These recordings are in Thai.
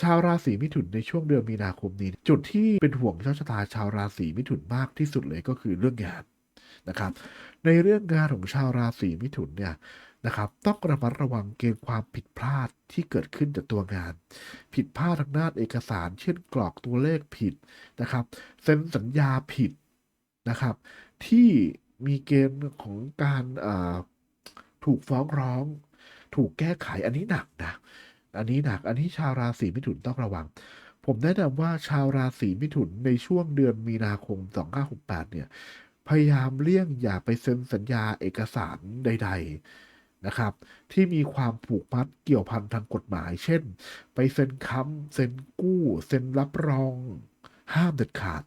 ชาวราศีมิถุนในช่วงเดือนมีนาคมนี้ จุดที่เป็นห่วงเจ้าชะตาชาวราศีมิถุนมากที่สุดเลยก็คือเรื่องงานนะครับ ในเรื่องงานของชาวราศีมิถุนเนี่ยนะครับต้องระมัดระวังเกณฑ์ความผิดพลาดที่เกิดขึ้นจากตัวงาน ผิดพลาดทางด้านเอกสาร เช่นกรอกตัวเลขผิดนะครับเซ็นสัญญาผิดนะครับ ที่มีเกณฑ์ของการเอ่อถูกฟ้องร้อง ถูกแก้ไขอันนี้หนักนะ อันนี้หนัก อันนี้ชาวราศีมิถุนต้องระวัง ผมแนะนำว่าชาวราศีมิถุนในช่วงเดือนมีนาคม 2568 เนี่ย พยายามเลี่ยงอย่าไปเซ็นสัญญาเอกสารใด ๆนะครับ ที่มีความผูกพันเกี่ยวพันทางกฎหมาย เช่น ไปเซ็นค้ำเซ็นกู้ เซ็นรับรอง ห้ามเด็ดขาด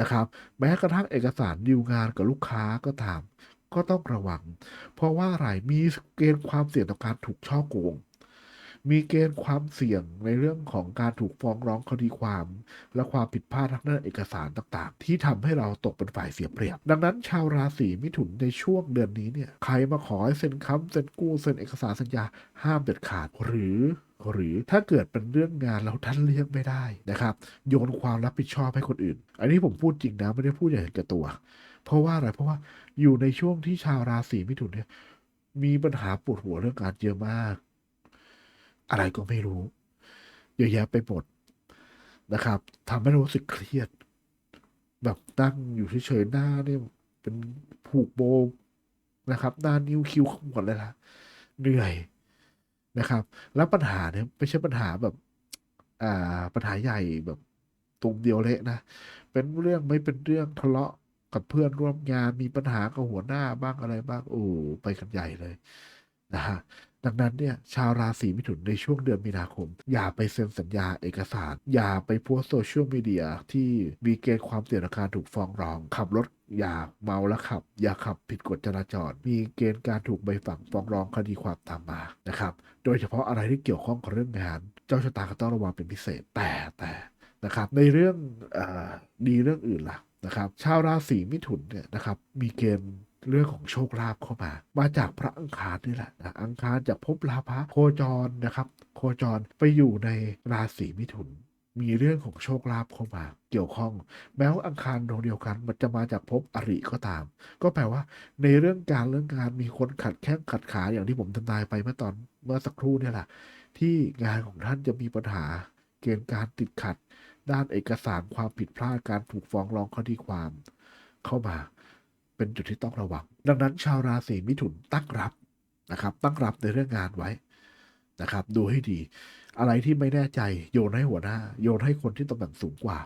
นะครับแม้กระทั่งเอกสารดีลงานกับลูกค้าก็ตาม ก็ต้องระวัง เพราะว่าอะไรมีเกณฑ์ความเสี่ยงต่อการถูกช่อโกง มีเกณฑ์ความเสี่ยงในเรื่องของการถูกฟ้องร้องคดีความ และความผิดพลาดทางด้านเอกสารต่างๆ ที่ทำให้เราตกเป็นฝ่ายเสียเปรียบ ดังนั้นชาวราศีมิถุนในช่วงเดือนนี้เนี่ยใครมาขอให้เซ็นค้ำเซ็นกู้เซ็นเอกสารสัญญาห้ามเด็ดขาดหรือหรือถ้าเกิดเป็นเรื่องงานแล้วท่านเลี่ยงไม่ได้นะครับ โยนความรับผิดชอบให้คนอื่น อันนี้ผมพูดจริงนะไม่ได้พูดอย่างเห็นแก่ตัว เพราะว่าอะไรเพราะว่าอยู่ในช่วงที่ชาวราศีมิถุนเนี่ยมีปัญหาปวดหัวเรื่องงานเยอะมาก อะไรก็ไม่รู้ เยอะแยะไปหมดนะครับทำให้รู้สึกเครียด แบบนั่งอยู่เฉยๆหน้าเนี่ยเป็นผูกโบนะครับหน้านิ้วคิ้วขมวดเลยละเหนื่อยนะครับ แล้วปัญหาเนี่ยไม่ใช่ปัญหาแบบ อ่าปัญหาใหญ่แบบตุ่มเดียวเละนะเป็นเรื่องไม่เป็นเรื่องทะเลาะกับเพื่อนร่วมงานมีปัญหากับหัวหน้าบ้างอะไรบ้างโอ้ไปกันใหญ่เลยนะฮะ ดังนั้นเนี่ยชาวราศีมิถุนในช่วงเดือนมีนาคม อย่าไปเซ็นสัญญาเอกสาร อย่าไปโพสโซเชียลมีเดียที่มีเกณฑ์ความเสี่ยงการถูกฟ้องร้อง ขับรถอย่าเมาแล้วขับ อย่าขับผิดกฎจราจร มีเกณฑ์การถูกใบสั่งฟ้องร้องคดีความตามมานะครับ โดยเฉพาะอะไรที่เกี่ยวข้องกับเรื่องงาน เจ้าชะตาก็ต้องระวังเป็นพิเศษแต่แต่นะครับในเรื่องอาดีเรื่องอื่นล่ะนะครับ ชาวราศีมิถุนเนี่ยนะครับมีเกณฑ์ เรื่องของโชคลาภเข้ามา มาจากพระอังคารนี่แหละนะอังคารจากภพลาภะโคจรนะครับ โคจรไปอยู่ในราศีมิถุน มีเรื่องของโชคลาภเข้ามา เกี่ยวข้อง แม้ว่าอังคารดวงเดียวกัน มันจะมาจากภพอริก็ตาม ก็แปลว่า ในเรื่องการเรื่องงานมีคนขัดแข้งขัดขาอย่างที่ผมทำนายไปเมื่อตอนเมื่อสักครู่เนี่ยแหละที่งานของท่านจะมีปัญหา เกณฑ์การติดขัด ด้านเอกสารความผิดพลาดการถูกฟ้องร้องคดีความ เข้ามา เป็นจุดที่ต้องระวัง ดังนั้นชาวราศีมิถุนตั้งรับนะครับ ตั้งรับในเรื่องงานไว้นะครับ ดูให้ดี อะไรที่ไม่แน่ใจโยนให้หัวหน้า โยนให้คนที่ตำแหน่งสูงกว่า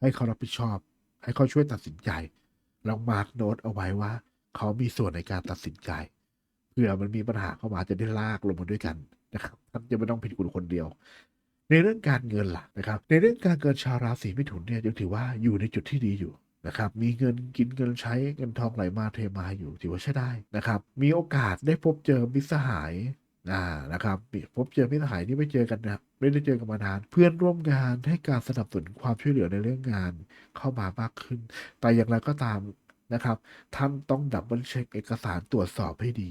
ให้เขารับผิดชอบ ให้เขาช่วยตัดสินใจลองมาร์กโน้ตเอาไว้ว่า เขามีส่วนในการตัดสินใจเผื่อมันมีปัญหาเข้ามาจะได้ลากลงมาด้วยกันนะครับท่านจะไม่ต้องผิดคุณคนเดียว ในเรื่องการเงินล่ะนะครับ ในเรื่องการเงินชาวราศีมิถุนเนี่ยยังถือว่าอยู่ในจุดที่ดีอยู่ นะครับ มีเงินกินเงินใช้เงินทองไหลมาเทมาอยู่ถือว่าใช้ได้นะครับ มีโอกาสได้พบเจอมิตรสหายอ่านะครับพบเจอมิตรสหายที่ไม่เจอกันนะไม่ได้เจอกันมานาน เพื่อนร่วมงานให้การสนับสนุนความช่วยเหลือในเรื่องงานเข้ามามากขึ้น แต่อย่างไรก็ตาม นะครับท่านต้องดับเบิลเช็คเอกสารตรวจสอบให้ดี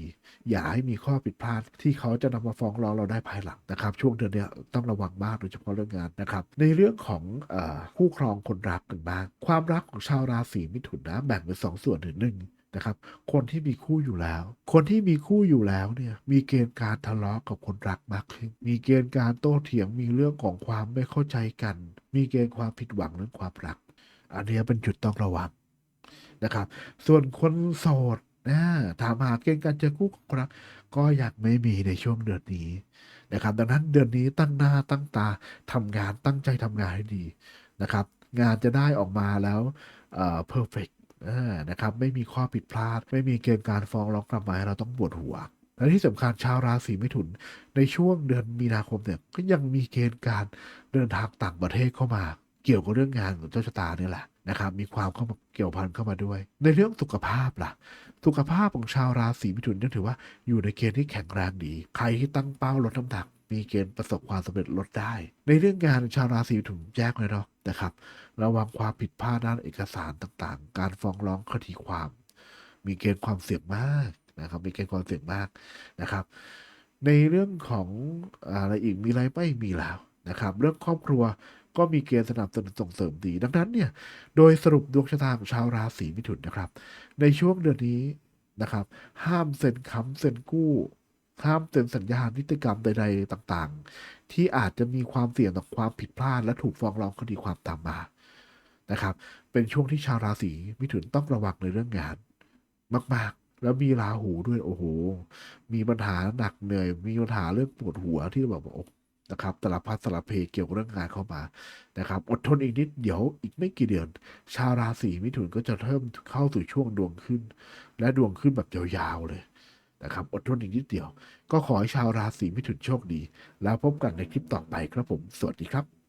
อย่าให้มีข้อผิดพลาดที่เขาจะนำมาฟ้องร้องเราได้ภายหลังนะครับ ช่วงเดือนนี้ต้องระวังมากโดยเฉพาะเรื่องงานนะครับ ในเรื่องของอคู่ครองคนรักกันบ้าง ความรักของชาวราศีมิถุนนะแบ่งเป็นสองส่วนหนึ่งหนึ่งนะครับ คนที่มีคู่อยู่แล้ว คนที่มีคู่อยู่แล้วเนี่ยมีเกณฑ์การทะเลาะกับคนรักมากขึ้น มีเกณฑ์การโต้เถียงมีเรื่องของความไม่เข้าใจกัน มีเกณฑ์ความผิดหวังเรื่องความรัก อันนี้เป็นจุดต้องระวัง นะครับ ส่วนคนโสดนะถามหาเกณฑ์การเจอคู่ของรักก็ยังไม่มีในช่วงเดือนนี้นะครับ ดังนั้นเดือนนี้ตั้งหน้าตั้งตาทำงานตั้งใจทำงานให้ดีนะครับ งานจะได้ออกมาแล้วเอ่อ perfect อ่านะครับไม่มีข้อผิดพลาด ไม่มีเกณฑ์การฟ้องร้องกลับมาให้เราต้องปวดหัวและที่สำคัญชาวราศีมิถุน ในช่วงเดือนมีนาคมเนี่ยก็ยังมีเกณฑ์การเดินทางต่างประเทศเข้ามา เกี่ยวกับเรื่องงานของเจ้าชะตาเนี่ยแหละ นะครับ มีความเข้ามาเกี่ยวพันเข้ามาด้วย ในเรื่องสุขภาพล่ะ สุขภาพของชาวราศีมิถุนยังถือว่าอยู่ในเกณฑ์ที่แข็งแรงดี ใครที่ตั้งเป้าลดน้ำหนัก มีเกณฑ์ประสบความสำเร็จลดได้ ในเรื่องงานชาวราศีมิถุนแจ้งเลยเนาะนะครับ ระวังความผิดพลาดด้านเอกสารต่างๆ การฟ้องร้องคดีความ มีเกณฑ์ความเสี่ยงมากนะครับ มีเกณฑ์ความเสี่ยงมากนะครับ ในเรื่องของอะไรอีกมีอะไรไม่มีแล้วนะครับ เรื่องครอบครัว ก็มีเกณฑ์สนับสนุนส่งเสริมดี ดังนั้นเนี่ย โดยสรุปดวงชะตาของชาวราศีมิถุนนะครับ ในช่วงเดือนนี้นะครับ ห้ามเซ็นค้ำเซ็นกู้ ห้ามเซ็นสัญญานิติกรรมใด ๆ ต่างๆ ที่อาจจะมีความเสี่ยงต่อความผิดพลาด และถูกฟ้องร้องคดีความตามมานะครับ เป็นช่วงที่ชาวราศีมิถุนต้องระวังในเรื่องงานมาก ๆ แล้วมีราหูด้วยโอ้โห มีปัญหาหนักเหนื่อย มีปัญหาเรื่องปวดหัวที่แบบว่าโอ้ นะครับสารพัดสารเพเกี่ยวกับเรื่องงานเข้ามานะครับ อดทนอีกนิดเดี๋ยวอีกไม่กี่เดือน ชาวราศีมิถุนก็จะเริ่มเข้าสู่ช่วงดวงขึ้น และดวงขึ้นแบบยาวๆเลยนะครับอดทนอีกนิดเดียว ก็ขอให้ชาวราศีมิถุนโชคดี แล้วพบกันในคลิปต่อไปครับผม สวัสดีครับ